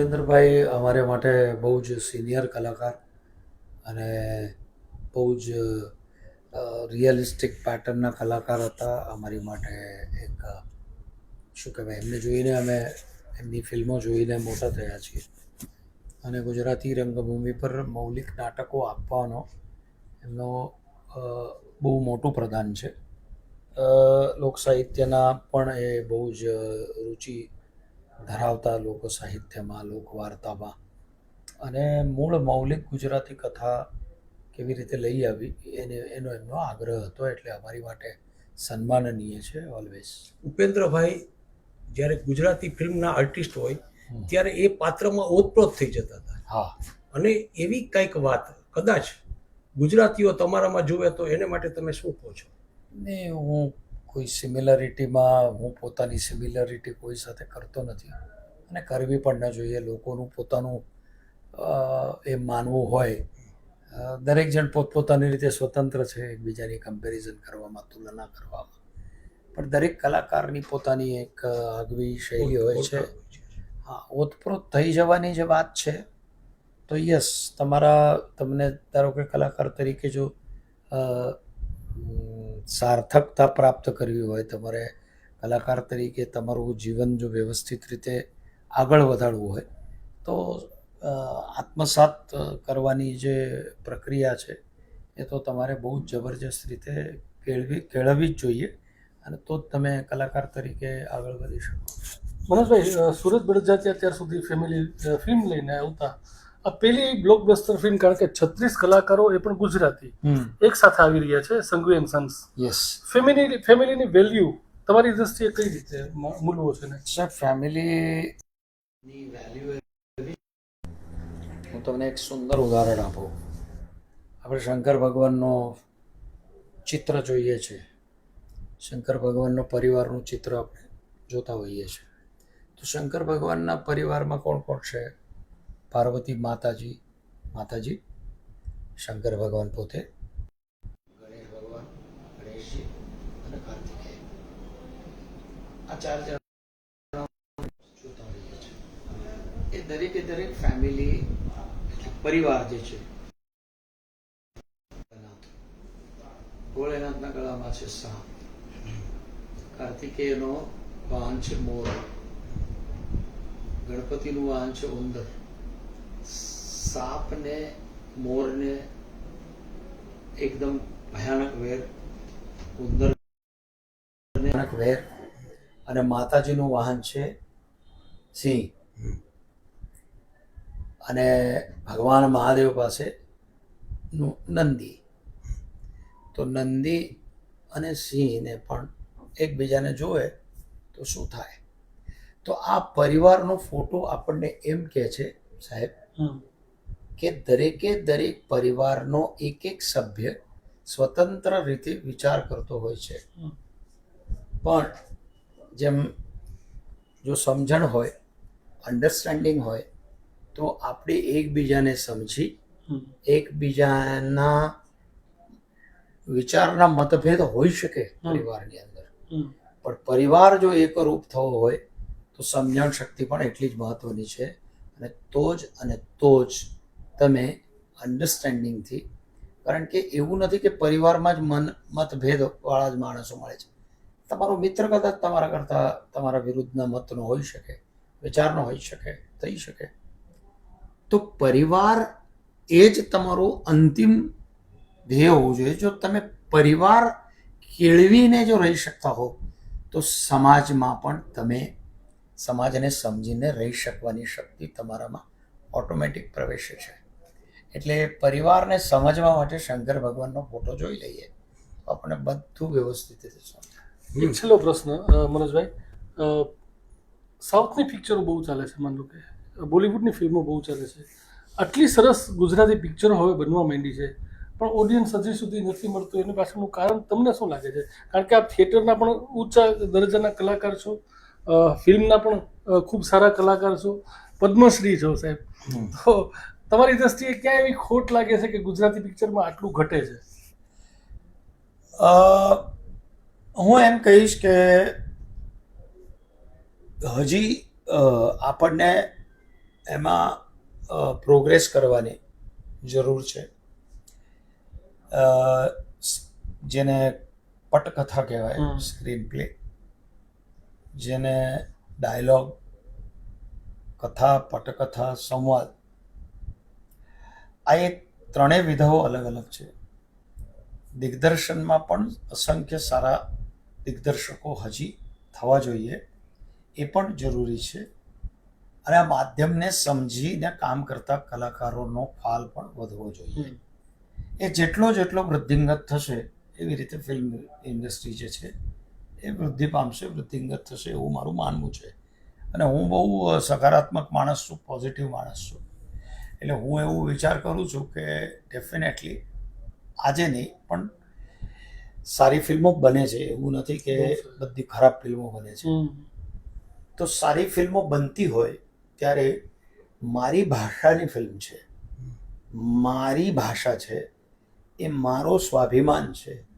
ઉપેન્દ્રભાઈ અમારે માટે બહુ જ સિનિયર કલાકાર અને બહુ જ રિયલિસ્ટિક પેટર્નના કલાકાર હતા. અમારી માટે એક, શું કહેવાય, એમને જોઈને અમે એમની ફિલ્મો જોઈને મોટા થયા છીએ. અને ગુજરાતી રંગભૂમિ પર મૌલિક નાટકો આપવાનો એમનો બહુ મોટું પ્રદાન છે. લોક સાહિત્યના પણ એ બહુ જ રુચિ ધરાવતા લોક સાહિત્યમાં લોકવાર્તામાં અને મૂળ મૌલિક ગુજરાતી કથા કેવી રીતે લઈ આવી એને એનો એમનો આગ્રહ હતો એટલે અમારી માટે સન્માનનીય છે ઓલવેઝ ઉપેન્દ્રભાઈ જ્યારે ગુજરાતી ફિલ્મના આર્ટિસ્ટ હોય ત્યારે એ પાત્રમાં ઓતપ્રોત થઈ જતા હતા. હા. અને એવી કંઈક વાત કદાચ ગુજરાતીઓ તમારામાં જુએ તો એને માટે તમે શું કહો છો? ને હું કોઈ સિમિલરિટીમાં હું પોતાની સિમિલરિટી કોઈ સાથે કરતો નથી. અને કરવી પણ ન જોઈએ. લોકોનું પોતાનું એ માનવું હોય. દરેક જણ પોતપોતાની રીતે સ્વતંત્ર છે એકબીજાની કમ્પેરિઝન કરવામાં તુલના કરવામાં. પણ દરેક કલાકારની પોતાની એક આગવી શૈલી હોય છે. હા ઓતપ્રોત થઈ જવાની જે વાત છે. તો યસ તમારા તમને ધારો કે કલાકાર તરીકે જો સાર્થકતા પ્રાપ્ત કરવી હોય, તમારે કલાકાર તરીકે તમારું જીવન જો વ્યવસ્થિત રીતે આગળ વધારવું હોય, તો આત્મસાત કરવાની જે પ્રક્રિયા છે, એ તો તમારે બહુ જ જબરજસ્ત રીતે કેળવી, કેળવવી જ જોઈએ અને તો જ તમે કલાકાર તરીકે આગળ વધી શકો. મનોજભાઈ સુરત બળજાતી અત્યાર સુધી ફેમિલી ફિલ્મ લઈને આવતા આ પેલી બ્લોકબસ્ટર ફિલ્મ કારણ કે છત્રીસ કલાકારો એ પણ ગુજરાતી. એક સાથે આવી રહ્યા છે Sanghvi and sons. Yes family ફેમિલીની value તમારી દ્રષ્ટિએ કઈ રીતે મૂલવો છે ને? સાહેબ ફેમિલીની વેલ્યુ હું તમને એક સુંદર ઉદાહરણ આપું. આપણે શંકર ભગવાનનો ચિત્ર જોઈએ છે. શંકર ભગવાનનો પરિવારનું ચિત્ર આપણે જોતા હોઈએ છીએ તો શંકર ભગવાનના પરિવારમાં કોણ કોણ છે? પાર્વતી માતાજી માતાજી, શંકર ભગવાન પોતે. ભગવાન, ગણેશજી આ ચાર જણ એ દરેકે દરેક ફેમિલી પરિવાર જે છે ભોળેનાથ. ભોળેનાથના ગળામાં છે સાપ. કાર્તિકેયનો વાહન છે મોર. ગણપતિનું વાહન છે ઉંદર. સાપને, મોરને એકદમ ભયાનક વેર, ઉંદર ભયાનક વેર અને માતાજીનું વાહન છે સિંહ. અને ભગવાન મહાદેવ પાસે નંદી. તો નંદી અને સિંહને પણ એકબીજાને જોવે તો શું થાય? તો આ પરિવારનો ફોટો આપણને એમ કહે છે સાહેબ કે દરેકે દરેક પરિવારનો એક એક સભ્ય સ્વતંત્ર રીતે વિચાર કરતો હોય છે. પણ જેમ જો સમજણ હોય અન્ડરસ્ટેન્ડિંગ હોય તો આપણે એકબીજાને સમજી. એકબીજાના વિચારના મતભેદ હોઈ શકે પરિવારની અંદર. પણ પરિવાર જો એકરૂપ થવો હોય તો સમજણ શક્તિ પણ એટલી જ મહત્વની છે અને તો જ અને તો જ તમે અન્ડરસ્ટેન્ડિંગથી કારણ કે એવું નથી કે પરિવારમાં જ મન મતભેદવાળા જ માણસો મળે છે. તમારો મિત્ર કદાચ તમારા કરતાં તમારા વિરુદ્ધના મતનો હોઈ શકે, વિચારનો હોઈ શકે, થઈ શકે. તો પરિવાર એ જ તમારું અંતિમ ધ્યેય હોવું જોઈએ. જો તમે પરિવાર કેળવીને જો રહી શકતા હો, તો સમાજમાં પણ તમે સમાજને સમજીને રહી શકવાની શક્તિ તમારામાં ઓટોમેટિક પ્રવેશે છે. એટલે પરિવારને સમજવા માટે શંકર ભગવાનનો ફોટો જોઈ લઈએ. તો આપણે બધું વ્યવસ્થિત રીતે સમજાય છેલ્લો પ્રશ્ન મનોજભાઈ. સાઉથની પિક્ચરો બહુ ચાલે છે, માન કે. બોલિવૂડની ફિલ્મો બહુ ચાલે છે. આટલી સરસ ગુજરાતી પિક્ચરો હવે બનવા માંડી છે. પણ ઓડિયન્સ હજી સુધી નથી મળતું. એની પાછળનું કારણ તમને શું લાગે છે? કારણ કે આપ થિયેટરના પણ ઊંચા દરજાના કલાકાર છો. ફિલ્મના પણ ખૂબ સારા કલાકાર છો. પદ્મશ્રી છો સાહેબ. તો તમારી દ્રષ્ટિએ ક્યાં એવી ખોટ લાગે છે કે ગુજરાતી પિક્ચરમાં આટલું ઘટે છે? અ, હું એમ કહીશ કે હજી આપણને એમાં પ્રોગ્રેસ કરવાની જરૂર છે. અ, જેને પટકથા કહેવાય સ્ક્રીન પ્લે જેને ડાયલોગ કથા પટકથા સંવાદ આ એક ત્રણેય વિધાઓ અલગ અલગ છે. દિગ્દર્શનમાં પણ અસંખ્ય સારા દિગ્દર્શકો હજી થવા જોઈએ એ પણ જરૂરી છે. અને આ માધ્યમને સમજીને કામ કરતા કલાકારોનો ફાલ પણ વધવો જોઈએ. એ જેટલો જેટલો વૃદ્ધિંગત થશે એવી રીતે ફિલ્મ ઇન્ડસ્ટ્રી જે છે એ વૃદ્ધિ પામશે વૃદ્ધિંગત થશે એવું મારું માનવું છે. અને હું બહુ સકારાત્મક માણસ છું પોઝિટિવ માણસ છું. એટલે હું એવું વિચાર કરું છું કે ડેફિનેટલી આજે નહીં પણ સારી ફિલ્મો બને છે. એવું નથી કે બધી ખરાબ ફિલ્મો બને છે. તો સારી ફિલ્મો બનતી હોય ત્યારે મારી ભાષાની ફિલ્મ છે. મારી ભાષા છે એ મારો સ્વાભિમાન છે.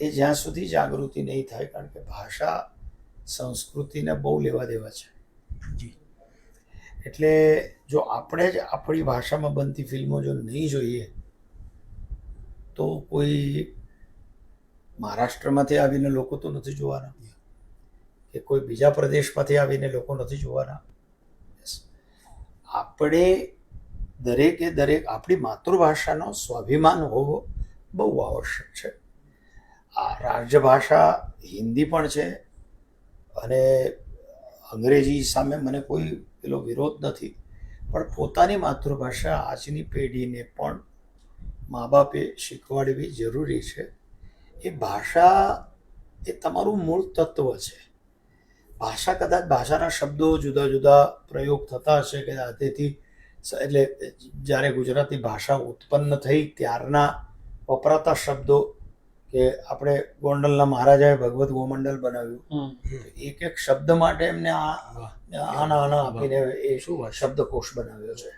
એ જ્યાં સુધી જાગૃતિ નહીં થાય કારણ કે ભાષા સંસ્કૃતિને બહુ લેવા દેવા છે. એટલે જો આપણે જ આપણી ભાષામાં બનતી ફિલ્મો જો નહીં જોઈએ તો કોઈ મહારાષ્ટ્રમાંથી આવીને લોકો તો નથી જોવાના. કે કોઈ બીજા પ્રદેશમાંથી આવીને લોકો નથી જોવાના. આપણે દરેકે દરેક આપણી માતૃભાષાનો સ્વાભિમાન હોવો બહુ આવશ્યક છે. આ રાજ્યભાષા હિન્દી પણ છે અને અંગ્રેજી સામે મને કોઈ પેલો વિરોધ નથી. પણ પોતાની માતૃભાષા આજની પેઢીને પણ મા બાપે શીખવાડવી જરૂરી છે. એ ભાષા એ તમારું મૂળ તત્વ છે. ભાષા કદાચ ભાષાના શબ્દો જુદા જુદા પ્રયોગ થતા હશે કે તેથી એટલે જ્યારે ગુજરાતી ભાષા ઉત્પન્ન થઈ ત્યારના વપરાતા શબ્દો કે આપણે ગોંડલના મહારાજાએ ભગવત ગોમંડલ બનાવ્યું. એક એક શબ્દ માટે એમને આ આના આના આપીને એ શું શબ્દકોશ બનાવ્યો છે.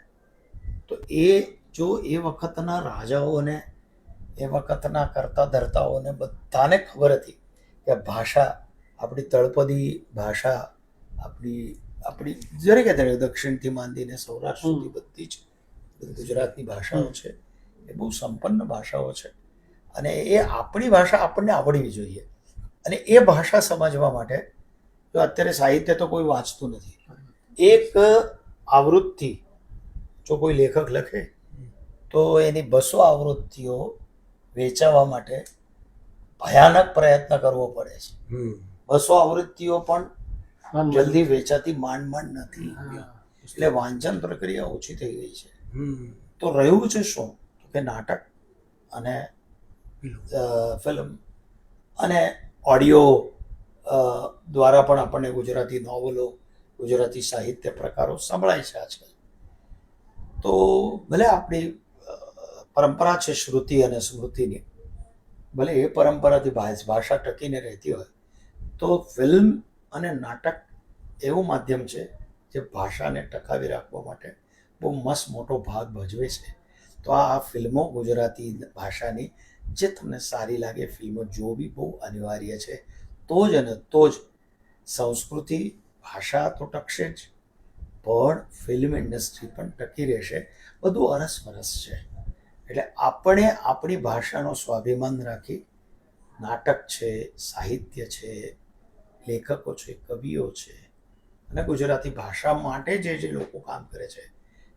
તો એ જો એ વખતના રાજાઓને એ વખતના કરતા ધરતાઓને બધાને ખબર હતી કે ભાષા આપણી તળપદી ભાષા આપણી આપણી દરેકે દરેક દક્ષિણથી માંડીને સૌરાષ્ટ્ર સુધી બધી જ ગુજરાતની ભાષાઓ છે. એ બહુ સંપન્ન ભાષાઓ છે. અને એ આપણી ભાષા આપણને આવડવી જોઈએ. અને એ ભાષા સમજવા માટે જો અત્યારે સાહિત્ય તો કોઈ વાંચતું નથી. એક આવૃત્તિ જો કોઈ લેખક લખે તો એની બસો આવૃત્તિઓ વેચાવા માટે ભયાનક પ્રયત્ન કરવો પડે છે. બસો આવૃત્તિઓ પણ જલ્દી વેચાતી માંડ માંડ નથી. એટલે વાંચન પ્રક્રિયા ઓછી થઈ ગઈ છે. તો રહ્યું છે શું? કે નાટક અને ફિલ્મ. અને ઓડિયો દ્વારા પણ આપણને ગુજરાતી નોવલો, ગુજરાતી સાહિત્ય પ્રકારો સંભળાય છે આજકાલ. તો ભલે આપણી પરંપરા છે શ્રુતિ અને સ્મૃતિની, ભલે એ પરંપરાથી ભાષા ટકીને રહેતી હોય, તો ફિલ્મ અને નાટક એવું માધ્યમ છે જે ભાષાને ટકાવી રાખવા માટે બહુ મસ્ત મોટો ભાગ ભજવે છે. તો આ ફિલ્મો ગુજરાતી ભાષાની જે તમને સારી લાગે ફિલ્મો જોવી બહુ અનિવાર્ય છે, તો જ અને તો જ સંસ્કૃતિ, ભાષા તો ટકશે જ, પણ ફિલ્મ ઇન્ડસ્ટ્રી પણ ટકી રહેશે, બધું અરસપરસ છે. એટલે આપણે આપણી ભાષાનો સ્વાભિમાન રાખી નાટક છે, સાહિત્ય છે, લેખકો છે, કવિઓ છે, અને ગુજરાતી ભાષા માટે જે જે લોકો કામ કરે છે,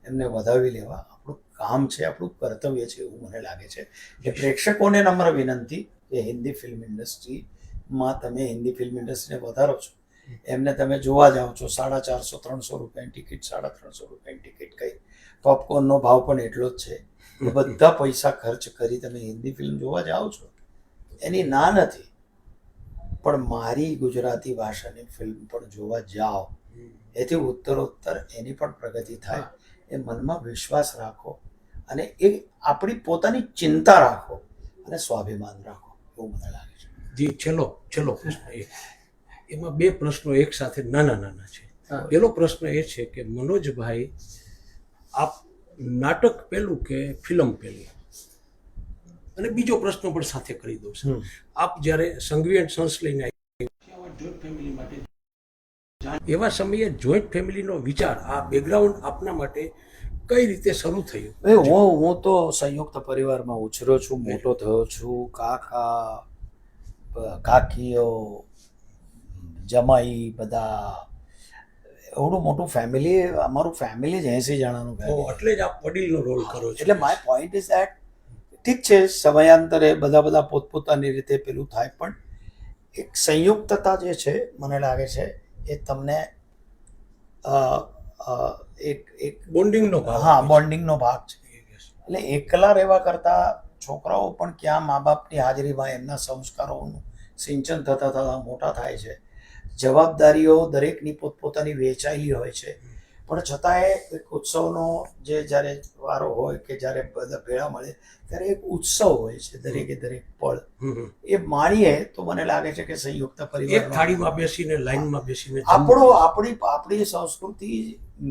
એમને વધાવી લેવા આપણું કામ છે આપણું કર્તવ્ય છે એવું મને લાગે છે. એટલે પ્રેક્ષકોને નમ્ર વિનંતી કે હિન્દી ફિલ્મ ઇન્ડસ્ટ્રીમાં તમે હિન્દી ફિલ્મ ઇન્ડસ્ટ્રીને વધારો છો. એમને તમે જોવા જાઓ છો સાડા ચારસો ત્રણસો રૂપિયાની ટિકિટ સાડા ત્રણસો રૂપિયાની ટિકિટ કઈ. પોપકોર્નનો ભાવ પણ એટલો જ છે બધા પૈસા ખર્ચ કરી તમે હિન્દી ફિલ્મ જોવા જાઓ છો. એની ના નથી પણ મારી ગુજરાતી ભાષાની ફિલ્મ પણ જોવા જાઓ. એથી ઉત્તરોત્તર એની પણ પ્રગતિ થાય. એ મનમાં વિશ્વાસ રાખો અને એ આપણી પોતાની ચિંતા રાખો અને સ્વાભિમાન રાખો એવું મને લાગે છે. જી છેલ્લો છેલ્લો પ્રશ્ન એ. એમાં બે પ્રશ્નો એક સાથે નાના નાના છે. પેલો પહેલો પ્રશ્ન એ છે કે મનોજભાઈ આપ નાટક પહેલું કે ફિલ્મ પહેલી? અને બીજો પ્રશ્ન પણ સાથે કરી દઉં છું આપ જ્યારે સંઘવી એન્ડ સન્સ લઈને આવી જોઈન્ટ ફેમિલી એવા સમયે જોઈન્ટ ફેમિલીનો વિચાર આ બેકગ્રાઉન્ડ આપના માટે કઈ રીતે શરૂ થયું? એ હું હું તો સંયુક્ત પરિવારમાં ઉછર્યો છું મોટો થયો છું. કાકા કાકીઓ જમાઈ બધા એવડું મોટું ફેમિલી અમારું ફેમિલી જ એસી જણાનું એટલે જ આપ વડીલનો રોલ કરો છો. એટલે માય પોઈન્ટ ઇઝ દેટ ઠીક છે સમયાંતરે બધા બધા પોતપોતાની રીતે પેલું થાય પણ એક સંયુક્તતા જે છે મને લાગે છે એ તમને એક એક બોન્ડિંગનો ભાગ હા બોન્ડિંગનો ભાગ છે. એટલે એકલા રહેવા કરતાં છોકરાઓ પણ ક્યાં મા બાપની હાજરીમાં એમના સંસ્કારોનું સિંચન થતાં થતાં મોટા થાય છે. જવાબદારીઓ દરેકની પોતપોતાની વહેંચાયેલી હોય છે. પણ છતાંય એક ઉત્સવનો જે જ્યારે વારો હોય કે જ્યારે બધા ભેળા મળે ત્યારે એક ઉત્સવ હોય છે દરેકે દરેક પળ. એ માણીએ તો મને લાગે છે કે સંયુક્ત એક પરિવાર થાળીમાં બેસીને લાઈનમાં બેસીને આપણો આપણી આપણી સંસ્કૃતિ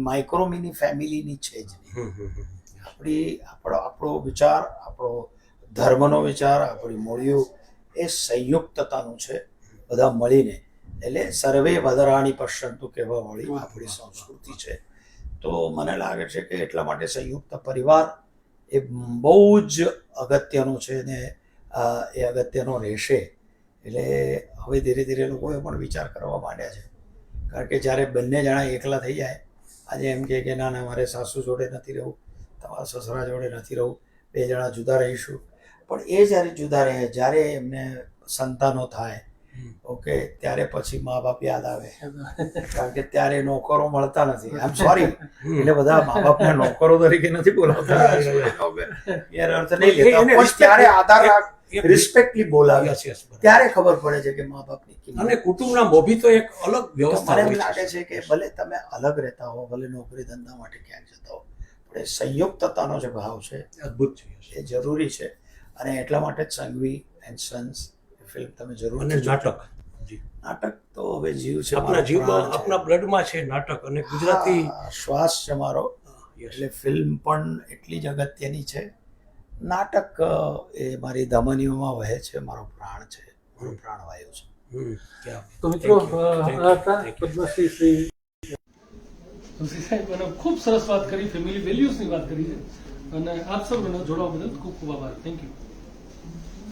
માઇક્રો મિની ફેમિલીની છે જ. આપણી આપણો આપણો વિચાર આપણો ધર્મનો વિચાર આપણી મૂળિયું એ સંયુક્તતાનું છે બધા મળીને એટલે સર્વે વધારાણી પશ્યંતુ કહેવા વાળી આપણી સંસ્કૃતિ છે. તો મને લાગે છે કે એટલા માટે સંયુક્ત પરિવાર એ બહુ જ અગત્યનું છે ને એ અગત્યનો રહેશે. એટલે હવે ધીરે ધીરે લોકોએ પણ વિચાર કરવા માંડ્યા છે. કારણ કે જ્યારે બંને જણા એકલા થઈ જાય આજે એમ કહે કે ના ના મારે સાસુ જોડે નથી રહેવું તમારા સસરા જોડે નથી રહું બે જણા જુદા રહીશું. પણ એ જ્યારે જુદા રહે જ્યારે એમને સંતાનો થાય. ઓકે ત્યારે પછી મા બાપ યાદ આવે. કારણ કે ત્યારે નોકરો મળતા નથી. આમ સોરી એટલે બધા મા બાપને નોકરો તરીકે નથી બોલાવતા. યાર અર્થ નહીં લેતા. પણ ત્યારે આધાર રિસ્પેક્ટલી બોલાવ્યા yes, ત્યારે ખબર પડે છે કે મા બાપની અને કુટુંબના મોભી તો એક અલગ વ્યવસ્થા મને લાગે છે કે ભલે તમે અલગ રહેતા હો ભલે નોકરી ધંધા માટે ક્યાંક જતા હો પણ એ સંયુક્તતાનો જે ભાવ છે. અદ્ભુત છે એ જરૂરી છે. અને એટલા માટે જ સંઘવી એન્ડ સન્સ ફિલ્મ તમે જરૂર અને નાટક. નાટક તો હવે જીવ છે આપણા મારો જીવમાં આપણા બ્લડમાં છે નાટક અને ગુજરાતી શ્વાસ છે મારો. એટલે ફિલ્મ પણ એટલી જ અગત્યની છે. નાટક એ મારી ધમનીઓમાં વહે છે મારો પ્રાણ છે મારો પ્રાણવાયુ છે. હમ, તો મિત્રો. પદ્મશ્રી શ્રી. સાહેબ અને ખૂબ સરસ વાત કરી ફેમિલી વેલ્યુઝની વાત કરી છે. અને આપ સૌને જોડવા બદલ ખૂબ ખૂબ આભાર. Thank you